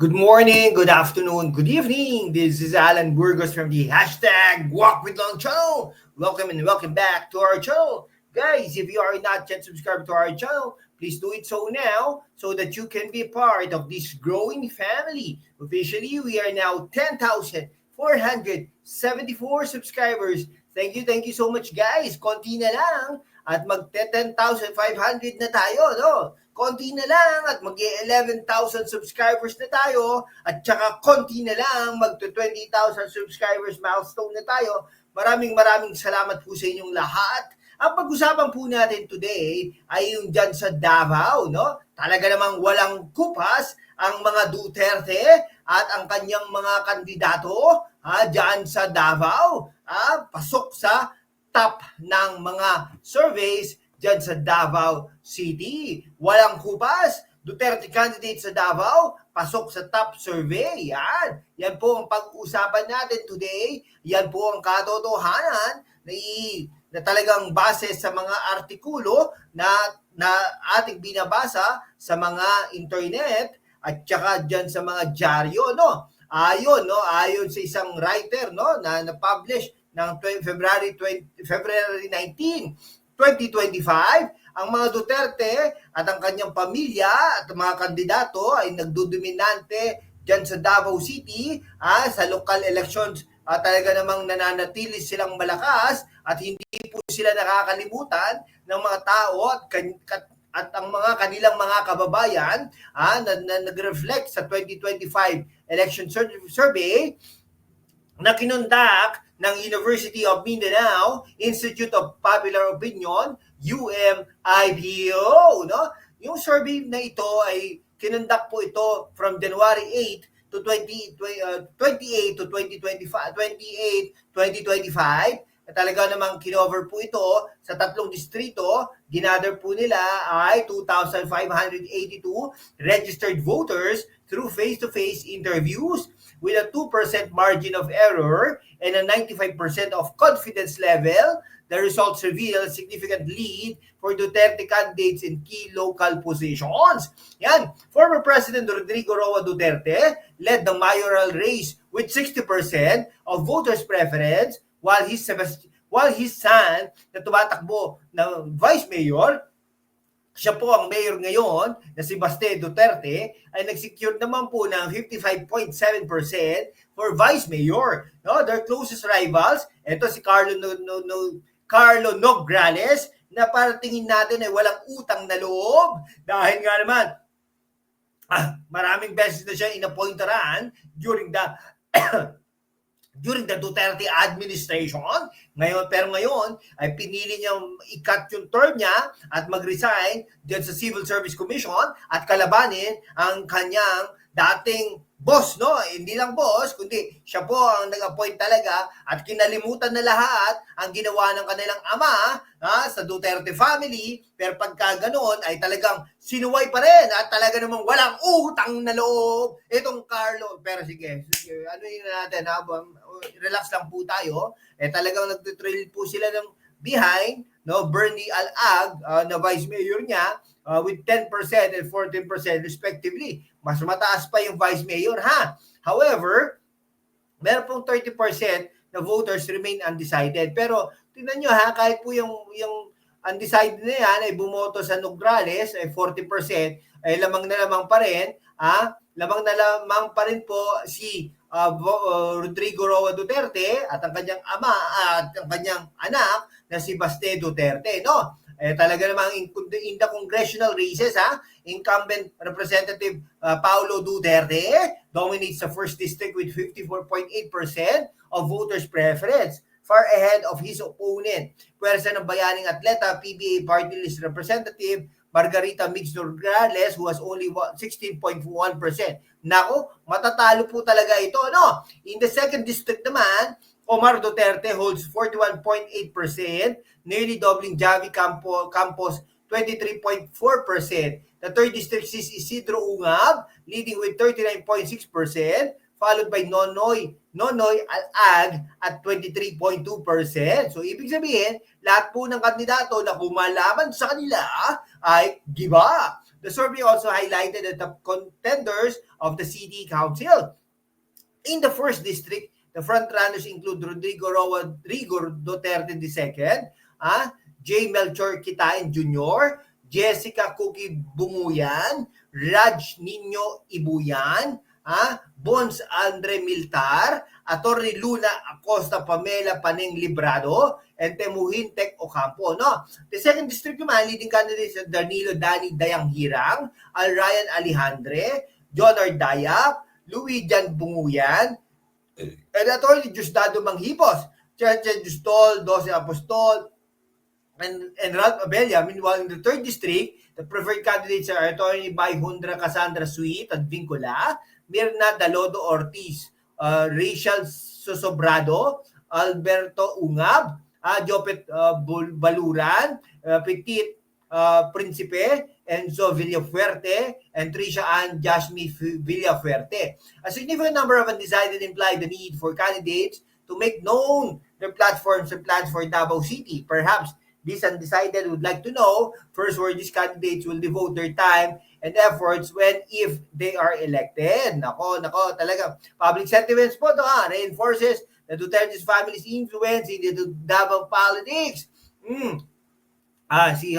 Good morning, good afternoon, good evening. This is Alan Burgos from the hashtag Walk with Long channel. Welcome and welcome back to our channel. Guys, if you are not yet subscribed to our channel, please do it so now so that you can be part of this growing family. Officially, we are now 10,474 subscribers. Thank you, thank you so much guys. Konti na lang at mag 10,500 na tayo, no? Konti na lang at mag 11,000 subscribers na tayo at saka konti na lang mag 20,000 subscribers milestone na tayo. Maraming maraming salamat po sa inyong lahat. Ang pag-usapan po natin today ay yung dyan sa Davao, no? Talaga namang walang kupas ang mga Duterte at ang kanyang mga kandidato ha, dyan sa Davao. Ha, pasok sa top ng mga surveys dyan sa Davao City. Walang kupas. Duterte candidate sa Davao, pasok sa top survey. Yan. Yan po ang pag-uusapan natin today. Yan po ang katotohanan na, i- na talagang base sa mga artikulo na, na ating binabasa sa mga internet at saka dyan sa mga dyaryo, no? Ayon, no? Ayon sa isang writer, no? Na na-publish ng 20, February 20, February 19, 2025, ang mga Duterte at ang kanyang pamilya at mga kandidato ay nagdudominante dyan sa Davao City ah, sa local elections. At talaga namang nananatili silang malakas at hindi po sila nakakalimutan ng mga tao at, kat- at ang mga kanilang mga kababayan ah, na, na nag-reflect sa 2025 election sur- survey na kinundak ng University of Mindanao Institute of Popular Opinion, UMIPO. No? Yung survey na ito ay kinundak po ito from January 8 to 20, uh, 28 to 2025, 28, 2025. At talaga namang kinover po ito sa tatlong distrito. Ginather po nila ay 2,582 registered voters through face-to-face interviews with a 2% margin of error and a 95% of confidence level. The results reveal a significant lead for Duterte candidates in key local positions. Yan, former President Rodrigo Roa Duterte led the mayoral race with 60% of voters' preference while his Sebast- while his son na tumatakbo ng vice mayor siya po ang mayor ngayon na si Baste Duterte ay nagsecure naman po ng 55.7% for vice mayor. No, their closest rivals, ito si Carlo no, no, no, Carlo Nograles na para tingin natin ay walang utang na loob dahil nga naman ah, maraming beses na siya inappointeran during the during the Duterte administration. Ngayon, pero ngayon, ay pinili niyang ikat yung term niya at mag-resign sa Civil Service Commission at kalabanin ang kanyang dating boss, no? Hindi lang boss, kundi siya po ang nag-appoint talaga at kinalimutan na lahat ang ginawa ng kanilang ama ha, sa Duterte family. Pero pagka ganoon ay talagang sinuway pa rin at talaga namang walang utang na loob itong Carlo. Pero sige, sige ano yun natin ha, relax lang po tayo. Eh talagang nagtitrail po sila ng behind, no, Bernie Alag uh, na vice mayor niya uh, with 10% and 14% respectively. Mas mataas pa yung vice mayor ha. However, meron pong 30% na voters remain undecided. Pero tingnan nyo ha, kahit po yung, yung undecided na yan ay bumoto sa Nograles ay 40%, ay lamang na lamang pa rin, ha? lamang na lamang pa rin po si uh, Rodrigo Roa Duterte at ang kanyang ama at ang kanyang anak na si Baste Duterte, no? Eh, talaga namang in, in the congressional races, ha, incumbent Representative uh, Paulo Duterte dominates the first district with 54.8% of voters' preference, far ahead of his opponent. Pwersa ng bayaning atleta, PBA party list representative, Margarita Mix Nograles who has only 16.1%. Nako, matatalo po talaga ito, no? In the second district naman, Omar Duterte holds 41.8%, nearly doubling Javi Campo, Campos 23.4%. The third district is Isidro Ungab, leading with 39.6%, followed by Nonoy, Nonoy Al-Ag at 23.2%. So, ibig sabihin, lahat po ng kandidato na kumalaban sa kanila ay giba. The survey also highlighted the top contenders of the city council. In the first district, the frontrunners include Rodrigo Roa Rigor Duterte II, ah, J. Melchor Kitain Jr., Jessica Cookie Bumuyan, Raj Nino Ibuyan, ah, Bons Andre Miltar, Attorney Luna Acosta Pamela Paneng Librado, and Temuhin Tech Ocampo. No? The second district naman, leading candidates are Danilo Dani Dayang Hirang, Al Ryan Alejandre, John Ardayap, Louis Jan Bunguyan, and Attorney Justado Manghipos, Cheche Justol, Dose Apostol, and, and Ralph Abella. Meanwhile, in the third district, the preferred candidates are Attorney Bayhundra Cassandra Sweet at Vincula, Mirna Dalodo Ortiz, uh, Rachel Sosobrado, Alberto Ungab, uh, Jopet uh, Baluran, uh, Petit uh, Principe, Enzo Villafuerte, and Trisha Ann Jasmine Villafuerte. A significant number of undecided imply the need for candidates to make known their platforms and plans for Davao City. Perhaps these undecided would like to know first where these candidates will devote their time and efforts when if they are elected. Nako, nako, talaga. Public sentiments po to ha, reinforces the Duterte's family's influence in the Davao politics. Hmm. Ah, si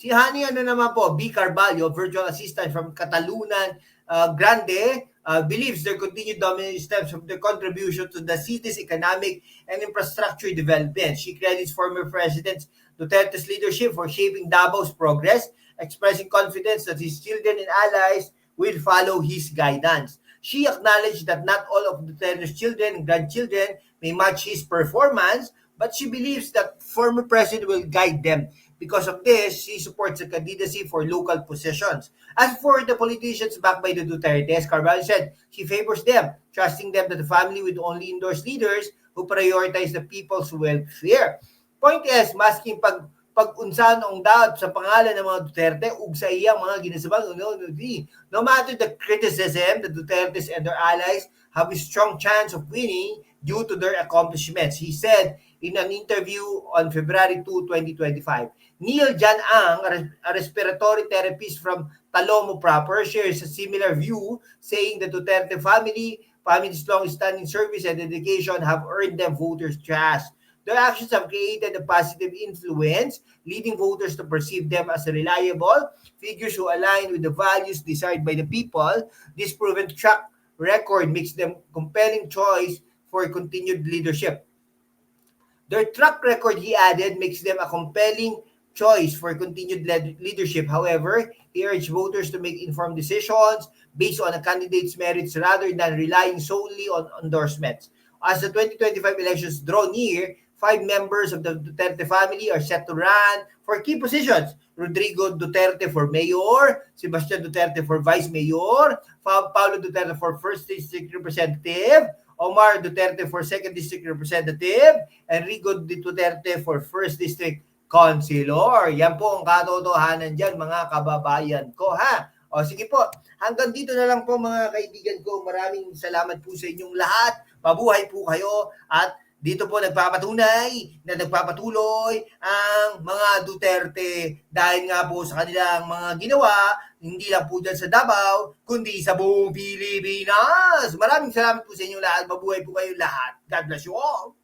si Hani ano naman po, B. Carvalho, virtual assistant from Catalunan uh, Grande, uh, believes their continued dominant steps of their contribution to the city's economic and infrastructure development. She credits former President Duterte's leadership for shaping Davao's progress, expressing confidence that his children and allies will follow his guidance. She acknowledged that not all of Duterte's children and grandchildren may match his performance, but she believes that former president will guide them. Because of this, she supports the candidacy for local positions. As for the politicians backed by the Dutertes, Carvalho said she favors them, trusting them that the family would only endorse leaders who prioritize the people's welfare. Point is, masking pag pag-unsa noong daot sa pangalan ng mga Duterte ug sa iyang mga ginasabang no, no, no matter the criticism, the Dutertes and their allies have a strong chance of winning due to their accomplishments. He said in an interview on February 2, 2025. Neil Jan Ang, a respiratory therapist from Talomo proper, shares a similar view, saying the Duterte family, family's long-standing service and dedication have earned them voters' trust. Their actions have created a positive influence, leading voters to perceive them as reliable figures who align with the values desired by the people. This proven track record makes them a compelling choice for continued leadership. Their track record, he added, makes them a compelling choice for continued lead- leadership. However, he urged voters to make informed decisions based on a candidate's merits rather than relying solely on endorsements. As the 2025 elections draw near, five members of the Duterte family are set to run for key positions. Rodrigo Duterte for mayor, Sebastian Duterte for vice mayor, Pa- Paulo Duterte for first district representative, Omar Duterte for second district representative, Enrico Duterte for first district councilor. Yan po ang katotohanan dyan mga kababayan ko ha. O sige po, hanggang dito na lang po mga kaibigan ko. Maraming salamat po sa inyong lahat. Mabuhay po kayo at dito po nagpapatunay na nagpapatuloy ang mga Duterte dahil nga po sa kanilang mga ginawa, hindi lang po dyan sa Davao, kundi sa buong Pilipinas. Maraming salamat po sa inyong lahat. Mabuhay po kayo lahat. God bless you all.